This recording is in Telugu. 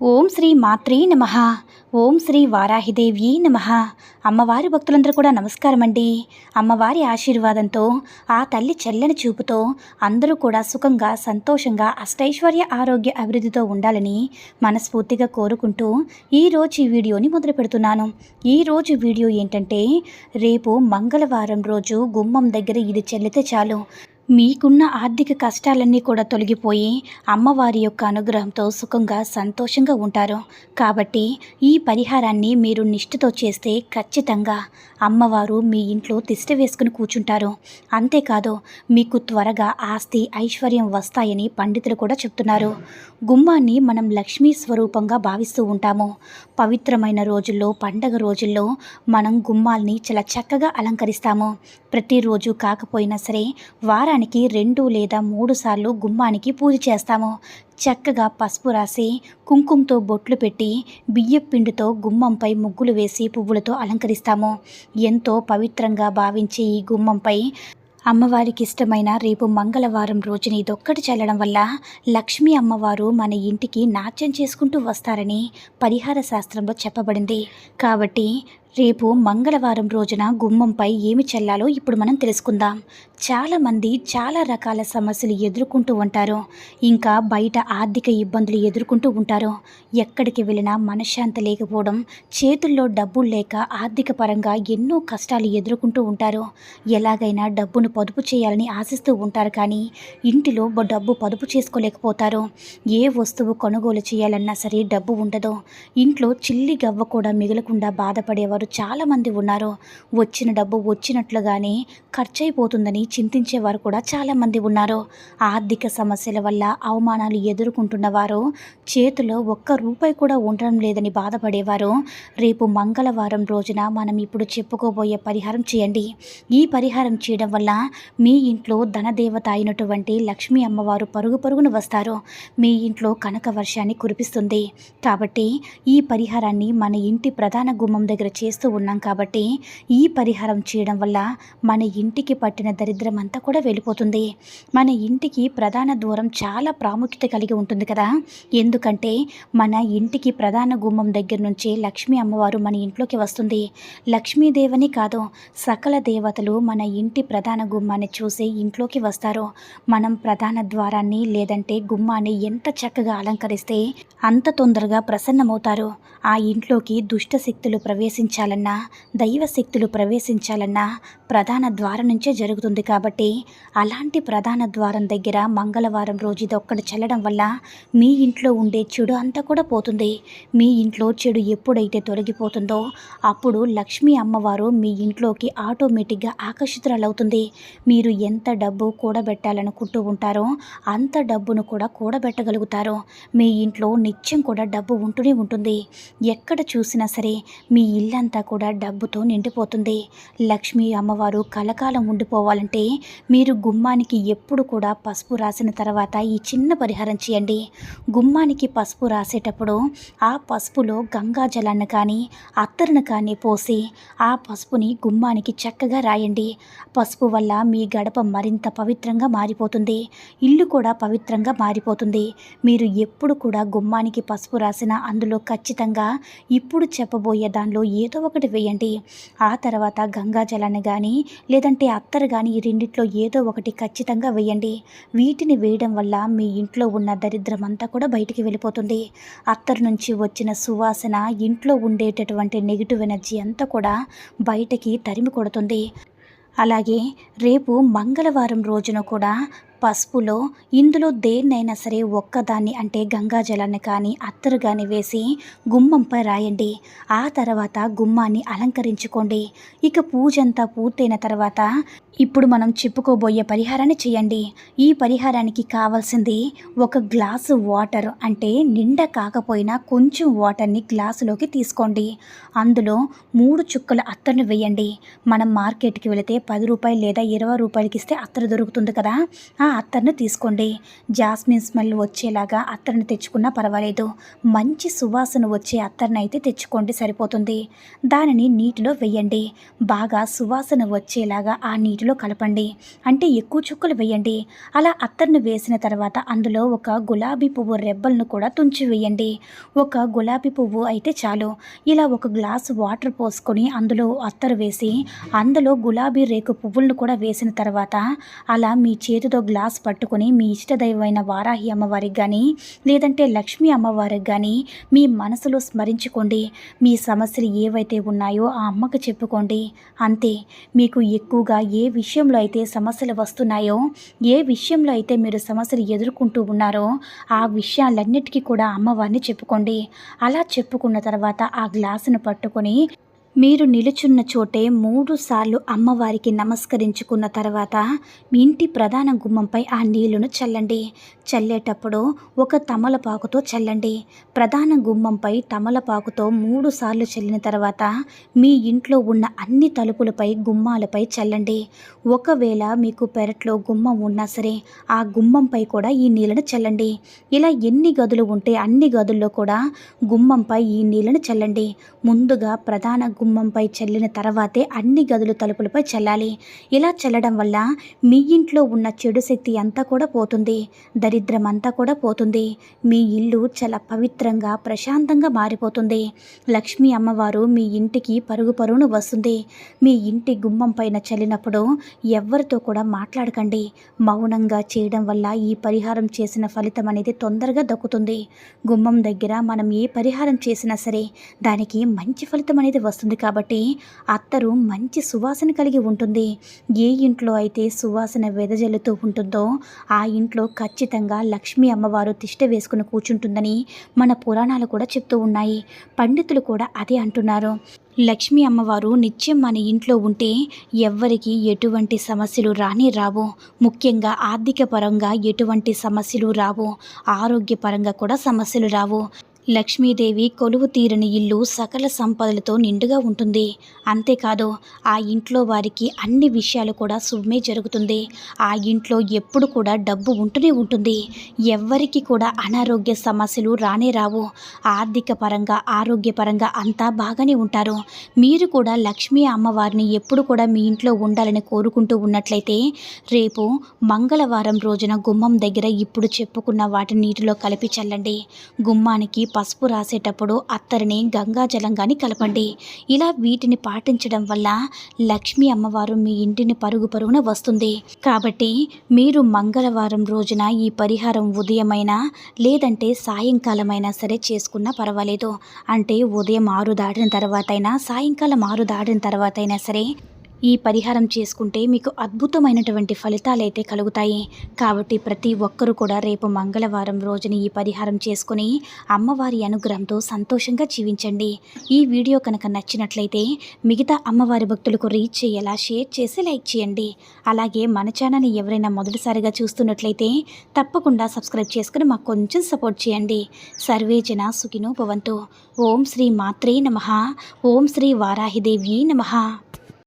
ఓం శ్రీ మాత్రే నమ. ఓం శ్రీ వారాహిదేవి నమ. అమ్మవారి భక్తులందరూ కూడా నమస్కారం అండి అమ్మవారి ఆశీర్వాదంతో ఆ తల్లి చెల్లని చూపుతో అందరూ కూడా సుఖంగా సంతోషంగా అష్టైశ్వర్య ఆరోగ్య అభివృద్ధితో ఉండాలని మనస్ఫూర్తిగా కోరుకుంటూ ఈరోజు ఈ వీడియోని మొదలు పెడుతున్నాను. ఈరోజు వీడియో ఏంటంటే రేపు మంగళవారం రోజు గుమ్మం దగ్గర ఇది చెల్లితే చాలు. మీకున్న ఆర్థిక కష్టాలన్నీ కూడా తొలగిపోయి అమ్మవారి యొక్క అనుగ్రహంతో సుఖంగా సంతోషంగా ఉంటారు. కాబట్టి ఈ పరిహారాన్ని మీరు నిష్ఠతో చేస్తే ఖచ్చితంగా అమ్మవారు మీ ఇంట్లో తిష్ట వేసుకుని కూర్చుంటారు. అంతేకాదు మీకు త్వరగా ఆస్తి ఐశ్వర్యం వస్తాయని పండితులు కూడా చెప్తున్నారు. గుమ్మాన్ని మనం లక్ష్మీ స్వరూపంగా భావిస్తూ ఉంటాము. పవిత్రమైన రోజుల్లో పండగ రోజుల్లో మనం గుమ్మాల్ని చాలా చక్కగా అలంకరిస్తాము. ప్రతిరోజు కాకపోయినా సరే వారానికి రెండు లేదా మూడు సార్లు గుమ్మానికి పూజ చేస్తాము. చక్కగా పసుపు రాసి కుంకుమతో బొట్లు పెట్టి బియ్యపిండితో గుమ్మంపై ముగ్గులు వేసి పువ్వులతో అలంకరిస్తాము. ఎంతో పవిత్రంగా భావించే ఈ గుమ్మంపై అమ్మవారికి ఇష్టమైన రేపు మంగళవారం రోజున ఇదొక్కటి చల్లడం వల్ల లక్ష్మీ అమ్మవారు మన ఇంటికి నాట్యం చేసుకుంటూ వస్తారని పరిహార శాస్త్రంలో చెప్పబడింది. కాబట్టి రేపు మంగళవారం రోజున గుమ్మంపై ఏమి చల్లాలో ఇప్పుడు మనం తెలుసుకుందాం. చాలామంది చాలా రకాల సమస్యలు ఎదుర్కొంటూ ఉంటారు. ఇంకా బయట ఆర్థిక ఇబ్బందులు ఎదుర్కొంటూ ఉంటారు. ఎక్కడికి వెళ్ళినా మనశ్శాంతి లేకపోవడం చేతుల్లో డబ్బులు లేక ఆర్థిక పరంగా ఎన్నో కష్టాలు ఎదుర్కొంటూ ఉంటారు. ఎలాగైనా డబ్బును పొదుపు చేయాలని ఆశిస్తూ ఉంటారు కానీ ఇంటిలో డబ్బు పొదుపు చేసుకోలేకపోతారు. ఏ వస్తువు కొనుగోలు చేయాలన్నా సరే డబ్బు ఉండదు. ఇంట్లో చిల్లి గవ్వ కూడా మిగలకుండా బాధపడేవారు చాలామంది ఉన్నారు వచ్చిన డబ్బు వచ్చినట్లుగానే ఖర్చయిపోతుందని చింతించేవారు కూడా చాలామంది ఉన్నారు ఆర్థిక సమస్యల వల్ల అవమానాలు ఎదుర్కొంటున్న వారు చేతిలో ఒక్క రూపాయి కూడా ఉండడం లేదని బాధపడేవారు రేపు మంగళవారం రోజున మనం ఇప్పుడు చెప్పుకోబోయే పరిహారం చేయండి. ఈ పరిహారం చేయడం వల్ల మీ ఇంట్లో ధనదేవత అయినటువంటి లక్ష్మీ అమ్మవారు పరుగు పరుగున వస్తారు. మీ ఇంట్లో కనక వర్షాన్ని కురిపిస్తుంది. కాబట్టి ఈ పరిహారాన్ని మన ఇంటి ప్రధాన గుమ్మం దగ్గర చేసి చేస్తూ ఉన్నాం కాబట్టి ఈ పరిహారం చేయడం వల్ల మన ఇంటికి పట్టిన దరిద్రం అంతా కూడా వెళ్ళిపోతుంది. మన ఇంటికి ప్రధాన దూరం చాలా ప్రాముఖ్యత కలిగి ఉంటుంది కదా. ఎందుకంటే మన ఇంటికి ప్రధాన గుమ్మం దగ్గర నుంచి లక్ష్మీ అమ్మవారు మన ఇంట్లోకి వస్తుంది. లక్ష్మీదేవని కాదు సకల దేవతలు మన ఇంటి ప్రధాన గుమ్మాన్ని చూసి ఇంట్లోకి వస్తారు. మనం ప్రధాన ద్వారాన్ని లేదంటే గుమ్మాన్ని ఎంత చక్కగా అలంకరిస్తే అంత తొందరగా ప్రసన్నమవుతారు. ఆ ఇంట్లోకి దుష్ట శక్తులు ప్రవేశించాలన్నా దైవ శక్తులు ప్రవేశించాలన్నా ప్రధాన ద్వారం నుంచే జరుగుతుంది కాబట్టి అలాంటి ప్రధాన ద్వారం దగ్గర మంగళవారం రోజు ఇది ఒక్కటి చల్లడం వల్ల మీ ఇంట్లో ఉండే చెడు అంతా కూడా పోతుంది. మీ ఇంట్లో చెడు ఎప్పుడైతే తొలగిపోతుందో అప్పుడు లక్ష్మీ అమ్మవారు మీ ఇంట్లోకి ఆటోమేటిక్గా ఆకర్షితురాలవుతుంది. మీరు ఎంత డబ్బు కూడబెట్టాలనుకుంటూ ఉంటారో అంత డబ్బును కూడా కూడబెట్టగలుగుతారు. మీ ఇంట్లో నిత్యం కూడా డబ్బు ఉంటూనే ఉంటుంది. ఎక్కడ చూసినా సరే మీ ఇల్లంతా కూడా డబ్బుతో నిండిపోతుంది. లక్ష్మీ అమ్మవారు కలకాలం ఉండిపోవాలంటే మీరు గుమ్మానికి ఎప్పుడు కూడా పసుపు రాసిన తర్వాత ఈ చిన్న పరిహారం చేయండి. గుమ్మానికి పసుపు రాసేటప్పుడు ఆ పసుపులో గంగా జలాన్ని కానీ అత్తరును కానీ పోసి ఆ పసుపుని గుమ్మానికి చక్కగా రాయండి. పసుపు వల్ల మీ గడప మరింత పవిత్రంగా మారిపోతుంది. ఇల్లు కూడా పవిత్రంగా మారిపోతుంది. మీరు ఎప్పుడు కూడా గుమ్మానికి పసుపు రాసిన అందులో ఖచ్చితంగా ఇప్పుడు చెప్పబోయే దానిలో ఏదో ఒకటి వేయండి. ఆ తర్వాత గంగాజలాన్ని కానీ లేదంటే అత్తరు కానీ ఈ రెండిట్లో ఏదో ఒకటి ఖచ్చితంగా వేయండి. వీటిని వేయడం వల్ల మీ ఇంట్లో ఉన్న దరిద్రం అంతా కూడా బయటికి వెళ్ళిపోతుంది. అత్తరు నుంచి వచ్చిన సువాసన ఇంట్లో ఉండేటటువంటి నెగిటివ్ ఎనర్జీ అంతా కూడా బయటకి తరిమి కొడుతుంది. అలాగే రేపు మంగళవారం రోజున కూడా పసుపులో ఇందులో దేన్నైనా సరే ఒక్కదాన్ని అంటే గంగా జలాన్ని కానీ అత్తరు కానీ వేసి గుమ్మంపై రాయండి. ఆ తర్వాత గుమ్మాన్ని అలంకరించుకోండి. ఇక పూజ అంతా పూర్తయిన తర్వాత ఇప్పుడు మనం చెప్పుకోబోయే పరిహారాన్ని చేయండి. ఈ పరిహారానికి కావాల్సింది ఒక గ్లాసు వాటర్ అంటే నిండా కాకపోయినా కొంచెం వాటర్ని గ్లాసులోకి తీసుకోండి. అందులో మూడు చుక్కల అత్తరును వేయండి. మనం మార్కెట్కి వెళితే పది రూపాయలు లేదా ఇరవై రూపాయలకి ఇస్తే అత్తరు దొరుకుతుంది కదా. ఆ ఆ అత్తర్ను తీసుకోండి. జాస్మిన్ స్మెల్ వచ్చేలాగా అత్తర్ని తెచ్చుకున్నా పర్వాలేదు. మంచి సువాసన వచ్చే అత్తర్ని అయితే తెచ్చుకోండి సరిపోతుంది. దానిని నీటిలో వేయండి. బాగా సువాసన వచ్చేలాగా ఆ నీటిలో కలపండి. అంటే ఎక్కువ చుక్కలు వేయండి. అలా అత్తర్ను వేసిన తర్వాత అందులో ఒక గులాబీ పువ్వు రెబ్బలను కూడా తుంచి వేయండి. ఒక గులాబీ పువ్వు అయితే చాలు. ఇలా ఒక గ్లాసు వాటర్ పోసుకొని అందులో అత్తరు వేసి అందులో గులాబీ రేకు పువ్వులను కూడా వేసిన తర్వాత అలా మీ చేతితో గ్లాస్ పట్టుకొని మీ ఇష్టదైవమైన వారాహి అమ్మవారికి కానీ లేదంటే లక్ష్మీ అమ్మవారికి కానీ మీ మనసులో స్మరించుకోండి. మీ సమస్యలు ఏవైతే ఉన్నాయో ఆ అమ్మకు చెప్పుకోండి. అంతే మీకు ఎక్కువగా ఏ విషయంలో అయితే సమస్యలు వస్తున్నాయో ఏ విషయంలో అయితే మీరు సమస్యలు ఎదుర్కొంటూ ఉన్నారో ఆ విషయాలన్నిటికీ కూడా అమ్మవారిని చెప్పుకోండి. అలా చెప్పుకున్న తర్వాత ఆ గ్లాసును పట్టుకొని మీరు నిలుచున్న చోటే మూడు సార్లు అమ్మవారికి నమస్కరించుకున్న తర్వాత మీ ఇంటి ప్రధాన గుమ్మంపై ఆ నీళ్ళను చల్లండి. చల్లేటప్పుడు ఒక తమలపాకుతో చల్లండి. ప్రధాన గుమ్మంపై తమలపాకుతో మూడు సార్లు చల్లిన తర్వాత మీ ఇంట్లో ఉన్న అన్ని తలుపులపై గుమ్మాలపై చల్లండి. ఒకవేళ మీకు పెరట్లో గుమ్మం ఉన్నా సరే ఆ గుమ్మంపై కూడా ఈ నీళ్ళను చల్లండి. ఇలా ఎన్ని గదులు ఉంటే అన్ని గదుల్లో కూడా గుమ్మంపై ఈ నీళ్ళను చల్లండి. ముందుగా ప్రధాన గుమ్మంపై చల్లిన తర్వాతే అన్ని గదుల తలుపులపై చల్లాలి. ఇలా చల్లడం వల్ల మీ ఇంట్లో ఉన్న చెడు శక్తి అంతా కూడా పోతుంది. దరిద్రం అంతా కూడా పోతుంది. మీ ఇల్లు చాలా పవిత్రంగా ప్రశాంతంగా మారిపోతుంది. లక్ష్మీ అమ్మవారు మీ ఇంటికి పరుగు పరుగును వస్తుంది. మీ ఇంటి గుమ్మం పైన చల్లినప్పుడు ఎవరితో కూడా మాట్లాడకండి. మౌనంగా చేయడం వల్ల ఈ పరిహారం చేసిన ఫలితం అనేది తొందరగా దక్కుతుంది. గుమ్మం దగ్గర మనం ఏ పరిహారం చేసినా సరే దానికి మంచి ఫలితం అనేది వస్తుంది కాబట్టి అత్తరు మంచి సువాసన కలిగి ఉంటుంది. ఏ ఇంట్లో అయితే సువాసన వెదజల్లుతూ ఉంటుందో ఆ ఇంట్లో ఖచ్చితంగా లక్ష్మీ అమ్మవారు తిష్ట వేసుకుని కూర్చుంటుందని మన పురాణాలు కూడా చెప్తూ ఉన్నాయి. పండితులు కూడా అదే అంటున్నారు. లక్ష్మీ అమ్మవారు నిత్యం మన ఇంట్లో ఉంటే ఎవ్వరికి ఎటువంటి సమస్యలు రాని రావు. ముఖ్యంగా ఆర్థిక పరంగా ఎటువంటి సమస్యలు రావు. ఆరోగ్యపరంగా కూడా సమస్యలు రావు. లక్ష్మీదేవి కొలువు తీరని ఇల్లు సకల సంపదలతో నిండుగా ఉంటుంది. అంతేకాదు ఆ ఇంట్లో వారికి అన్ని విషయాలు కూడా శుభమే జరుగుతుంది. ఆ ఇంట్లో ఎప్పుడు కూడా డబ్బు ఉంటూనే ఉంటుంది. ఎవ్వరికి కూడా అనారోగ్య సమస్యలు రానే రావు. ఆర్థిక పరంగా ఆరోగ్యపరంగా అంతా బాగానే ఉంటారు. మీరు కూడా లక్ష్మీ అమ్మవారిని ఎప్పుడు కూడా మీ ఇంట్లో ఉండాలని కోరుకుంటూ ఉన్నట్లయితే రేపు మంగళవారం రోజున గుమ్మం దగ్గర ఇప్పుడు చెప్పుకున్న వాటిని నీటిలో కలిపి చల్లండి. గుమ్మానికి పసుపు రాసేటప్పుడు అత్తరిని గంగాజలం కానీ కలపండి. ఇలా వీటిని పాటించడం వల్ల లక్ష్మీ అమ్మవారు మీ ఇంటిని పరుగు పరుగున వస్తుంది. కాబట్టి మీరు మంగళవారం రోజున ఈ పరిహారం ఉదయమైనా లేదంటే సాయంకాలమైనా సరే చేసుకున్నా పర్వాలేదు. అంటే ఉదయం ఆరు దాటిన తర్వాత అయినా సాయంకాలం ఆరు దాటిన తర్వాత అయినా సరే ఈ పరిహారం చేసుకుంటే మీకు అద్భుతమైనటువంటి ఫలితాలు అయితే కలుగుతాయి. కాబట్టి ప్రతి ఒక్కరూ కూడా రేపు మంగళవారం రోజున ఈ పరిహారం చేసుకుని అమ్మవారి అనుగ్రహంతో సంతోషంగా జీవించండి. ఈ వీడియో కనుక నచ్చినట్లయితే మిగతా అమ్మవారి భక్తులకు రీచ్ చేయేలా షేర్ చేసి లైక్ చేయండి. అలాగే మన ఛానల్ని ఎవరైనా మొదటిసారిగా చూస్తున్నట్లయితే తప్పకుండా సబ్స్క్రైబ్ చేసుకుని మాకు కొంచెం సపోర్ట్ చేయండి. సర్వే జన సుఖినో భవంతు. ఓం శ్రీ మాత్రే నమ. ఓం శ్రీ వారాహిదేవి నమ.